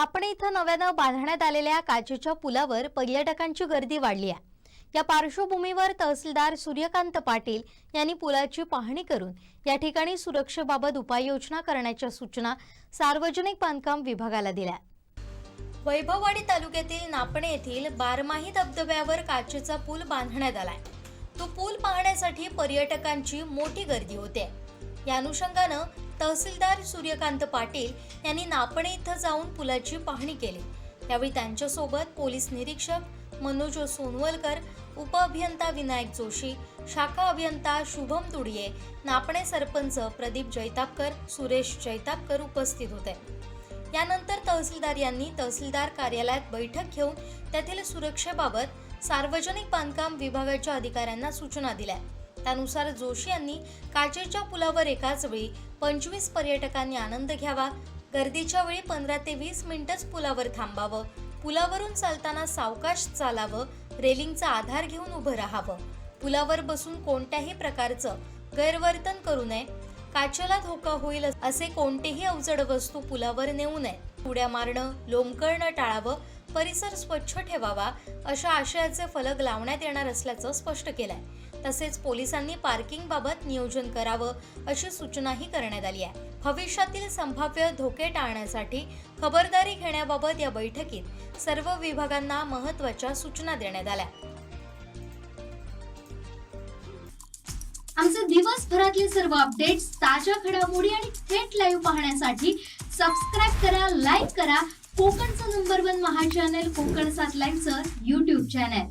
नापणे इथं नव्यानं बांधण्यात आलेल्या काचेच्या पुलावर पर्यटकांची गर्दी वाढली आहे. या पार्श्वभूमीवर तहसीलदार सूर्यकांत पाटील यांनी पुलाची पाहणी करून या ठिकाणी सुरक्षेबाबत उपाययोजना करण्याच्या सूचना सार्वजनिक बांधकाम विभागाला दिल्या. वैभववाडी तालुक्यातील नापणे येथील बारमाही धबधब्यावर काचेचा पूल बांधण्यात आलाय. तो पूल पाहण्यासाठी पर्यटकांची मोठी गर्दी होते. या अनुषंगानं तहसीलदार सूर्यकांत पाटील यांनी नापणे इथं जाऊन पुलाची पाहणी केली. यावेळी त्यांच्यासोबत पोलीस निरीक्षक मनोज सोनवलकर उपअभियंता विनायक जोशी शाखा अभियंता शुभम तुडिये नापणे सरपंच प्रदीप जैतापकर सुरेश जैतापकर उपस्थित होते. यानंतर तहसीलदार यांनी तहसीलदार कार्यालयात बैठक घेऊन तेथील सुरक्षेबाबत सार्वजनिक बांधकाम विभागाच्या अधिकाऱ्यांना सूचना दिल्या. त्यानुसार जोशी यांनी काचेच्या पुलावर एकाच वेळी पंचवीस पर्यटकांनी आनंद घ्यावा. गर्दीच्या वेळी पंधरा ते वीस मिनिटच पुलावर थांबावं. पुलावरून चालताना सावकाश चालावं. रेलिंगचा आधार घेऊन उभं राहावं. पुलावर बसून कोणत्याही प्रकारचं गैरवर्तन करू नये. काचेला धोका होईल असे कोणतेही अवजड वस्तू पुलावर नेऊ नये. उड्या मारणं लोंबकळणं टाळावं. परिसर स्वच्छ ठेवावा अशा आशयाचे फलक लावण्यात येणार असल्याचं स्पष्ट केलंय. तसेच पोलिसांनी पार्किंग बाबत नियोजन करावं अशी सूचनाही करण्यात आली आहे. भविष्यातील संभाव्य धोके टाळण्यासाठी खबरदारी घेण्याबाबत या बैठकीत सर्व विभागांना महत्त्वाच्या सूचना देण्यात आल्या. आमचे दिवसभरातले सर्व अपडेट्स ताज्या घडामोडी आणि थेट लाईव्ह पाहण्यासाठी सबस्क्राईब करा लाईक करा. कोकणचं नंबर वन महा चॅनल कोकण सात लाईनचं युट्यूब चॅनल